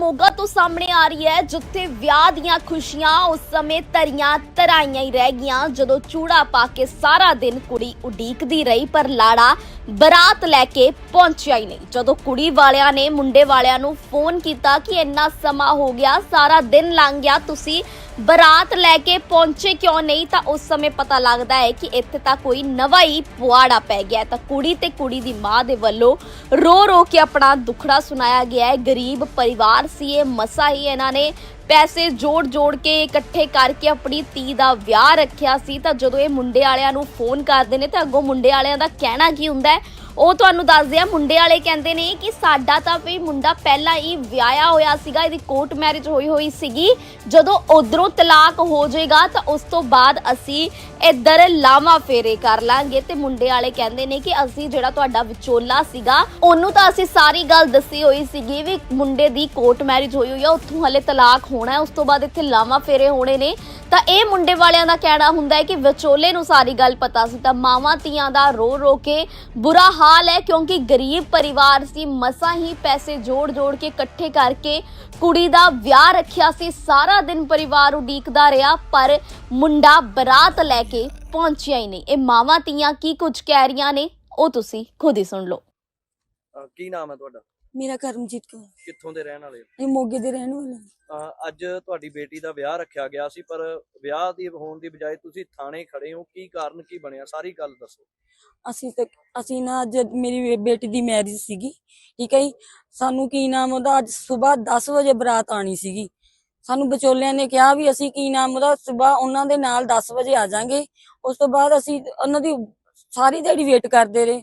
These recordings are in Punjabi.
ਮੋਗਾ ਤੋਂ ਸਾਹਮਣੇ ਆ ਰਹੀ ਹੈ, ਜਿੱਥੇ ਵਿਆਹ ਦੀਆਂ ਖੁਸ਼ੀਆਂ ਉਸ ਸਮੇਂ ਤਰੀਆਂ ਤਰਾਈਆਂ ਹੀ ਰਹਿ ਗਈਆਂ। ਜਦੋਂ ਚੂੜਾ ਪਾ ਕੇ ਸਾਰਾ ਦਿਨ ਕੁੜੀ ਉਡੀਕਦੀ ਰਹੀ, ਪਰ ਲਾੜਾ ਬਰਾਤ ਲੈ ਕੇ ਪਹੁੰਚਿਆ ਹੀ ਨਹੀਂ। ਜਦੋਂ ਕੁੜੀ ਵਾਲਿਆਂ ਨੇ ਮੁੰਡੇ ਵਾਲਿਆਂ ਨੂੰ ਫੋਨ ਕੀਤਾ ਕਿ ਇੰਨਾ ਸਮਾਂ ਹੋ ਗਿਆ, ਸਾਰਾ ਦਿਨ ਲੰਘ ਗਿਆ, ਤੁਸੀਂ ਬਰਾਤ ਲੈ ਕੇ ਪਹੁੰਚੇ ਕਿਉਂ ਨਹੀਂ ਤਾਂ ਉਸ ਸਮੇਂ ਪਤਾ ਲੱਗਦਾ ਹੈ ਕਿ ਇੱਥੇ ਤਾਂ ਕੋਈ ਨਵਾਂ ਹੀ ਪੁਆੜਾ ਪੈ ਗਿਆ ਤਾਂ ਕੁੜੀ ਤੇ ਕੁੜੀ ਦੀ ਮਾਂ ਦੇ ਵੱਲੋਂ ਰੋ ਰੋ ਕੇ ਆਪਣਾ ਦੁੱਖੜਾ ਸੁਣਾਇਆ ਗਿਆ ਹੈ। ਗਰੀਬ ਪਰਿਵਾਰ ਸੀ ਇਹ, ਮਸਾ ਹੀ ਇਹਨਾਂ ਨੇ ਪੈਸੇ ਜੋੜ ਜੋੜ ਕੇ ਇਕੱਠੇ ਕਰਕੇ ਆਪਣੀ ਧੀ ਦਾ ਵਿਆਹ ਰੱਖਿਆ ਸੀ। ਤਾਂ ਜਦੋਂ ਇਹ ਮੁੰਡੇ ਵਾਲਿਆਂ ਨੂੰ ਫੋਨ ਕਰਦੇ ਨੇ ਤਾਂ ਅੱਗੋਂ ਮੁੰਡੇ ਵਾਲਿਆਂ ਦਾ ਕਹਿਣਾ ਕੀ ਹੁੰਦਾ ਹੈ? ਉਹ ਤੁਹਾਨੂੰ ਦੱਸਦੇ ਆ, ਮੁੰਡੇ ਵਾਲੇ ਕਹਿੰਦੇ ਨੇ ਕਿ ਸਾਡਾ ਤਾਂ ਵੀ ਮੁੰਡਾ ਪਹਿਲਾਂ ਹੀ ਵਿਆਹਿਆ ਹੋਇਆ ਸੀਗਾ, ਇਹਦੀ ਕੋਰਟ ਮੈਰਿਜ ਹੋਈ ਹੋਈ ਸੀਗੀ। ਜਦੋਂ ਉਧਰੋਂ ਤਲਾਕ ਹੋ ਜਾਏਗਾ, ਤਾਂ ਉਸ ਤੋਂ ਬਾਅਦ ਅਸੀਂ ਇੱਧਰ ਲਾਵਾ ਫੇਰੇ ਕਰ ਲਾਂਗੇ। ਤੇ ਮੁੰਡੇ ਵਾਲੇ ਕਹਿੰਦੇ ਨੇ ਕਿ ਅਸੀਂ ਜਿਹੜਾ ਤੁਹਾਡਾ ਵਿਚੋਲਾ ਸੀਗਾ, ਉਹਨੂੰ ਤਾਂ ਅਸੀਂ ਸਾਰੀ ਗੱਲ ਦੱਸੀ ਹੋਈ ਸੀਗੀ ਵੀ ਮੁੰਡੇ ਦੀ ਕੋਰਟ ਮੈਰਿਜ ਹੋਈ ਹੋਈ ਆ, ਉੱਥੋਂ ਹਲੇ ਤਲਾਕ ਹੋਣਾ ਹੈ, ਉਸ ਤੋਂ ਬਾਅਦ ਇੱਥੇ ਲਾਵਾ ਫੇਰੇ ਹੋਣੇ ਨੇ। ਤਾਂ ਇਹ ਮੁੰਡੇ ਵਾਲਿਆਂ ਦਾ ਕਹਿਣਾ ਹੁੰਦਾ ਹੈ ਕਿ ਵਿਚੋਲੇ ਨੂੰ ਸਾਰੀ ਗੱਲ ਪਤਾ ਸੀ ਤਾਂ ਮਾਵਾਂ ਧੀਆਂ ਦਾ ਰੋ ਰੋ ਕੇ ਬੁਰਾ ਹਾਲ ਹੈ ਕਿਉਂਕਿ ਗਰੀਬ ਪਰਿਵਾਰ ਸੀ, ਮਸਾਂ ਹੀ ਪੈਸੇ ਜੋੜ ਜੋੜ ਕੇ ਇਕੱਠੇ ਕਰਕੇ ਕੁੜੀ ਦਾ ਵਿਆਹ ਰੱਖਿਆ ਸੀ, ਸਾਰਾ ਦਿਨ ਪਰਿਵਾਰ ਉਡੀਕਦਾ ਰਿਹਾ, ਪਰ ਮੁੰਡਾ ਬਰਾਤ ਲੈ ਕੇ ਪਹੁੰਚਿਆ ਹੀ ਨਹੀਂ। ਇਹ ਮਾਵਾਂ ਧੀਆਂ ਕੀ ਕੁਝ ਕਹਿ ਰਹੀਆਂ ਨੇ, ਉਹ ਤੁਸੀਂ ਖੁਦ ਹੀ ਸੁਣ ਲਓ। ਅਹ ਕੀ ਨਾਮ ਹੈ ਤੁਹਾਡਾ? ਮੇਰਾ ਕਰਮਜੀਤ ਕੌਰ। ਕਿੱਥੋਂ ਦੇ ਰਹਿਣ ਵਾਲੇ? ਹੋ? ਇਹ ਮੋਗੇ ਦੇ ਰਹਿਣ ਵਾਲੇ ਹਾਂ। ਅਹ ਅੱਜ ਤੁਹਾਡੀ ਬੇਟੀ ਦਾ ਵਿਆਹ ਰੱਖਿਆ ਗਿਆ ਸੀ ਪਰ ਵਿਆਹ ਦੀ ਹੋਣ ਦੀ ਬਜਾਏ ਤੁਸੀਂ ਥਾਣੇ ਖੜੇ ਹੋ। ਕੀ ਕਾਰਨ ਕੀ ਬਣਿਆ? ਸਾਰੀ ਗੱਲ ਦੱਸੋ। ਅਸੀਂ ਤੇ ਅਸੀਂ ਨਾ ਅੱਜ ਮੇਰੀ ਬੇ- ਬੇਟੀ ਦੀ ਮੈਰਿਜ ਸੀਗੀ ਠੀਕ ਹੈ ਜੀ? ਸਾਨੂੰ ਕੀ ਨਾਮ ਉਹਦਾ? ਅੱਜ ਸਵੇਰ 10 ਵਜੇ ਬਰਾਤ ਆਣੀ ਸੀਗੀ। ਸਾਨੂੰ ਵਿਚੋਲਿਆਂ ਨੇ ਕਿਹਾ ਵੀ ਅਸੀਂ ਕੀ ਨਾਮ ਉਹਦਾ? ਸਵੇਰ ਉਹਨਾਂ ਦੇ ਨਾਲ 10 ਵਜੇ ਆ ਜਾਾਂਗੇ। ਉਸ ਤੋਂ ਬਾਅਦ ਅਸੀਂ ਉਹਨਾਂ ਦੀ ਸਾਰੀ ਦਿਹਾੜੀ ਵੇਟ ਕਰਦੇ ਰਹੇ।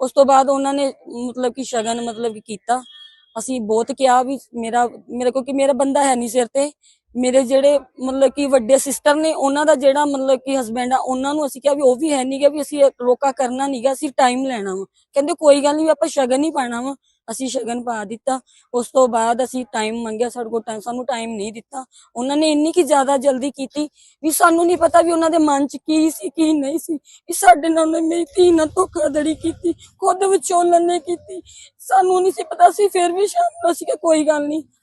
ਉਸ ਤੋਂ ਬਾਅਦ ਉਹਨਾਂ ਨੇ, ਮਤਲਬ ਕਿ ਸ਼ਗਨ ਮਤਲਬ ਕਿ ਕੀਤਾ। ਅਸੀਂ ਬਹੁਤ ਕਿਹਾ ਵੀ ਮੇਰਾ, ਮੇਰੇ ਕੋਲ ਕਿ ਮੇਰਾ ਬੰਦਾ ਹੈ ਨਹੀਂ ਸਿਰ ਤੇ। ਮੇਰੇ ਜਿਹੜੇ ਮਤਲਬ ਕਿ ਵੱਡੇ ਸਿਸਟਰ ਨੇ, ਉਹਨਾਂ ਦਾ ਜਿਹੜਾ ਮਤਲਬ ਕਿ ਹਸਬੈਂਡ ਆ, ਉਹਨਾਂ ਨੂੰ ਅਸੀਂ ਕਿਹਾ ਵੀ ਉਹ ਵੀ ਹੈ ਨਹੀਂਗਾ ਵੀ ਅਸੀਂ ਰੋਕਾ ਕਰਨਾ ਨਹੀਂਗਾ ਅਸੀਂ ਟਾਈਮ ਲੈਣਾ ਵਾ। ਕਹਿੰਦੇ ਕੋਈ ਗੱਲ ਨਹੀਂ ਆਪਾਂ ਸ਼ਗਨ ਹੀ ਪਾਣਾ ਵਾ। ਅਸੀਂ ਸ਼ਗਨ ਪਾ ਦਿੱਤਾ। ਉਸ ਤੋਂ ਬਾਅਦ ਅਸੀਂ ਟਾਈਮ ਮੰਗਿਆ ਸਾਡੇ ਕੋਲ ਟਾਈਮ ਸਾਨੂੰ ਟਾਈਮ ਨਹੀਂ ਦਿੱਤਾ। ਉਹਨਾਂ ਨੇ ਇੰਨੀ ਕੀ ਜ਼ਿਆਦਾ ਜਲਦੀ ਕੀਤੀ ਵੀ ਸਾਨੂੰ ਨਹੀਂ ਪਤਾ ਵੀ ਉਹਨਾਂ ਦੇ ਮਨ 'ਚ ਕੀ ਸੀ, ਕੀ ਨਹੀਂ ਸੀ। ਵੀ ਸਾਡੇ ਨਾਲ ਉਹਨੇ ਮੇਰੀ ਧੀ ਨਾਲ ਧੋਖਾਧੜੀ ਕੀਤੀ, ਖੁਦ ਵਿਚੋਲਨ ਨੇ ਕੀਤੀ। ਸਾਨੂੰ ਨਹੀਂ ਸੀ ਪਤਾ ਸੀ, ਫਿਰ ਵੀ ਸ਼ਾਮ ਨੂੰ ਅਸੀਂ ਕਿ ਕੋਈ ਗੱਲ ਨਹੀਂ।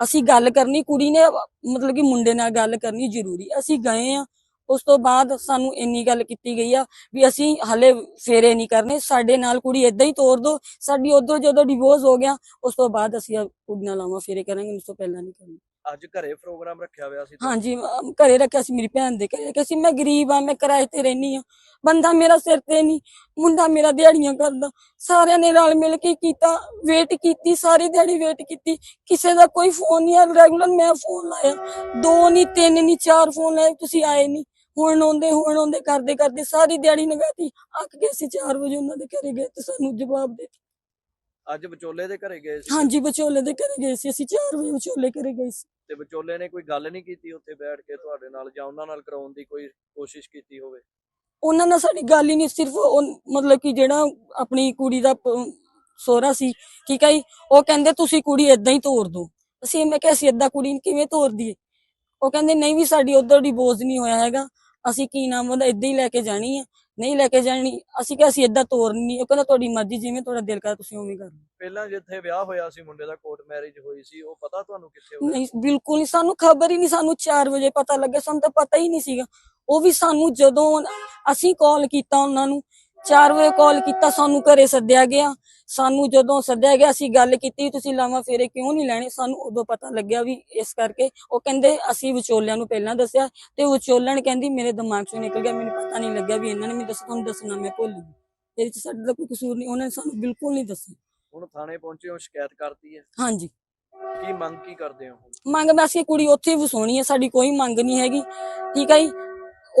ਅਸੀਂ ਗੱਲ ਕਰਨੀ, ਕੁੜੀ ਨੇ ਮਤਲਬ ਕਿ ਮੁੰਡੇ ਨਾਲ ਗੱਲ ਕਰਨੀ ਜ਼ਰੂਰੀ। ਅਸੀਂ ਗਏ ਆ, ਉਸ ਤੋਂ ਬਾਅਦ ਸਾਨੂੰ ਇੰਨੀ ਗੱਲ ਕੀਤੀ ਗਈ ਆ ਵੀ ਅਸੀਂ ਹਲੇ ਫੇਰੇ ਨਹੀਂ ਕਰਨੇ। ਸਾਡੇ ਨਾਲ ਕੁੜੀ ਇਦਾਂ ਹੀ ਤੋਰ ਦੋ, ਸਾਡੀ ਉਧਰ ਜਦੋਂ ਡਿਵੋਰਸ ਹੋ ਗਿਆ, ਉਸ ਤੋਂ ਬਾਅਦ ਅਸੀਂ ਕੁੜੀ ਨਾਲ ਲਾਵਾਂ ਫੇਰੇ ਕਰਾਂਗੇ, ਉਸ ਤੋਂ ਪਹਿਲਾਂ ਨਹੀਂ ਕਰਨਾ ਅੱਜ ਘਰੇ ਪ੍ਰੋਗਰਾਮ ਰੱਖਿਆ ਹੋਇਆ ਸੀ ਹਾਂਜੀ ਅਮ ਘਰੇ ਰੱਖਿਆ ਸੀ ਮੇਰੀ ਭੈਣ ਦੇ ਘਰੇ ਰੱਖਿਆ ਸੀ। ਮੈਂ ਗਰੀਬ ਆ ਮੈਂ ਕਿਰਾਏ ਤੇ ਰਹਿਨੀ ਆ ਬੰਦਾ ਮੇਰਾ ਸਿਰ ਤੇ ਨਹੀਂ ਮੁੰਡਾ ਮੇਰਾ ਦਿਹਾੜੀਆਂ ਕਰਦਾ। ਸਾਰਿਆਂ ਨੇ ਰਲ ਮਿਲ ਕੇ ਕੀਤਾ ਵੇਟ ਕੀਤੀ ਸਾਰੀ ਦਿਹਾੜੀ ਵੇਟ ਕੀਤੀ। ਕਿਸੇ ਦਾ ਕੋਈ ਫੋਨ ਨਹੀਂ ਆ ਰੈਗੂਲਰ ਮੈਂ ਫੋਨ ਲਾਇਆ। ਦੋ ਨਹੀਂ ਤਿੰਨ ਨਹੀਂ ਚਾਰ ਫੋਨ ਲਾਏ ਤੁਸੀਂ ਆਏ ਨਹੀਂ। ਹੁਣ ਆਉਂਦੇ ਹੁਣ ਆਉਂਦੇ ਕਰਦੇ ਕਰਦੇ ਸਾਰੀ ਦਿਹਾੜੀ ਲਗਾਤੀ ਅੱਕ ਗਏ ਸੀ 4 ਵਜੇ ਉਹਨਾਂ ਦੇ ਘਰੇ ਗਏ ਤੇ ਸਾਨੂੰ ਜਵਾਬ ਦੇ ਅੱਜ ਵਿਚੋਲੇ ਦੇ ਘਰੇ ਗਏ ਸੀ? ਹਾਂਜੀ ਵਿਚੋਲੇ ਦੇ ਘਰੇ ਗਏ ਸੀ। ਅਸੀਂ 4 ਵਜੇ ਵਿਚੋਲੇ ਘਰੇ ਗਏ ਸੀ। ਤੇ ਵਿਚੋਲੇ ਨੇ ਕੋਈ ਗੱਲ ਨਹੀਂ ਕੀਤੀ ਉੱਥੇ ਬੈਠ ਕੇ ਤੁਹਾਡੇ ਨਾਲ ਜਾਂ ਉਹਨਾਂ ਨਾਲ ਕਰਾਉਣ ਦੀ ਕੋਈ ਕੋਸ਼ਿਸ਼ ਕੀਤੀ ਹੋਵੇ? ਉਹਨਾਂ ਨਾਲ ਸਾਡੀ ਗੱਲ ਹੀ ਨਹੀਂ, ਸਿਰਫ ਮਤਲਬ ਕਿ ਜਿਹੜਾ ਆਪਣੀ ਕੁੜੀ ਦਾ ਸੋਹਰਾ ਸੀ ਠੀਕ ਹੈ ਜੀ ਉਹ ਕਹਿੰਦੇ ਤੁਸੀਂ ਕੁੜੀ ਏਦਾਂ ਹੀ ਤੋਰ ਦੋ ਅਸੀਂ ਮੈਂ ਕਿਹਾ, ਅਸੀਂ ਏਦਾਂ ਕੁੜੀ ਨੂੰ ਕਿਵੇਂ ਤੋਰ ਦਈਏ? ਉਹ ਕਹਿੰਦੇ, ਨਹੀਂ ਵੀ ਸਾਡੀ ਉਧਰ ਬੋਝ ਨਹੀਂ ਹੋਇਆ ਹੈਗਾ। ਅਸੀਂ ਕੀ ਨਾਮ ਉਹਦਾ ਏਦਾਂ ਹੀ ਲੈ ਕੇ ਜਾਣੀ ਆ। ਨਹੀਂ ਲੈ ਕੇ ਜਾਣੀ। ਅਸੀਂ ਕਿਹਾ ਅਸੀਂ ਏਦਾਂ ਤੋਰਨੀ ਨਹੀਂ ਉਹ ਕਹਿੰਦਾ ਤੁਹਾਡੀ ਮਰਜ਼ੀ ਜਿਵੇਂ ਤੁਹਾਡਾ ਦਿਲ ਕਰਦਾ ਤੁਸੀਂ ਉਵੇਂ ਕਰ ਪਹਿਲਾਂ ਜਿੱਥੇ ਵਿਆਹ ਹੋਇਆ ਸੀ ਮੁੰਡੇ ਦਾ ਕੋਰਟ ਮੈਰਿਜ ਹੋਈ ਸੀ ਉਹ ਪਤਾ ਤੁਹਾਨੂੰ ਕਿੱਥੇ ਹੋਇਆ? ਨਹੀਂ ਬਿਲਕੁਲ ਨਹੀਂ। ਸਾਨੂੰ ਖਬਰ ਹੀ ਨਹੀਂ ਸਾਨੂੰ 4 ਵਜੇ ਪਤਾ ਲੱਗਿਆ। ਸਾਨੂੰ ਤਾਂ ਪਤਾ ਹੀ ਨਹੀਂ ਸੀਗਾ। ਉਹ ਵੀ ਸਾਨੂੰ ਜਦੋਂ ਅਸੀਂ ਕਾਲ ਕੀਤਾ ਉਹਨਾਂ ਨੂੰ 4 ਵਜੇ ਕਾਲ ਕੀਤਾ ਸਾਨੂੰ ਘਰੇ ਸੱਦਿਆ ਗਿਆ। ਸਾਨੂੰ ਜਦੋਂ ਸੱਦਿਆ ਗਿਆ ਅਸੀਂ ਗੱਲ ਕੀਤੀ ਤੁਸੀਂ ਲਾਵਾਂ ਫੇਰੇ ਕਿਉਂ ਨਹੀਂ ਲੈਣੇ? ਸਾਨੂੰ ਉਦੋਂ ਪਤਾ ਲੱਗਿਆ ਵੀ ਇਸ ਕਰਕੇ। ਉਹ ਕਹਿੰਦੇ ਅਸੀਂ ਵਿਚੋਲਿਆਂ ਨੂੰ ਪਹਿਲਾਂ ਦੱਸਿਆ ਤੇ ਵਿਚੋਲਣ ਕਹਿੰਦੀ ਮੇਰੇ ਦਿਮਾਗ ਚੋਂ ਨਿਕਲ ਗਿਆ ਮੈਨੂੰ ਪਤਾ ਨਹੀਂ ਲੱਗਿਆ ਵੀ ਇਹਨਾਂ ਨੇ ਮੈਨੂੰ ਦੱਸ ਤੁਹਾਨੂੰ ਦੱਸਣਾ ਮੈਂ ਭੁੱਲ ਗਈ। ਇਹਦੇ ਚ ਸਾਡਾ ਤਾਂ ਕੋਈ ਕਸੂਰ ਨਹੀਂ ਉਹਨਾਂ ਨੇ ਸਾਨੂੰ ਬਿਲਕੁਲ ਨਹੀਂ ਦੱਸਿਆ। ਹੁਣ ਥਾਣੇ ਪਹੁੰਚੇ ਹੋ ਸ਼ਿਕਾਇਤ ਕਰਤੀ ਹੈ? ਹਾਂਜੀ। ਕੀ ਮੰਗ ਕੀ ਕਰਦੇ ਹੋ? ਮੰਗ ਮੈਂ ਅਸੀਂ ਕੁੜੀ ਉੱਥੇ ਹੀ ਵਸਾਉਣੀ ਹੈ ਸਾਡੀ ਕੋਈ ਮੰਗ ਨਹੀਂ ਹੈਗੀ। ਠੀਕ ਹੈ ਜੀ?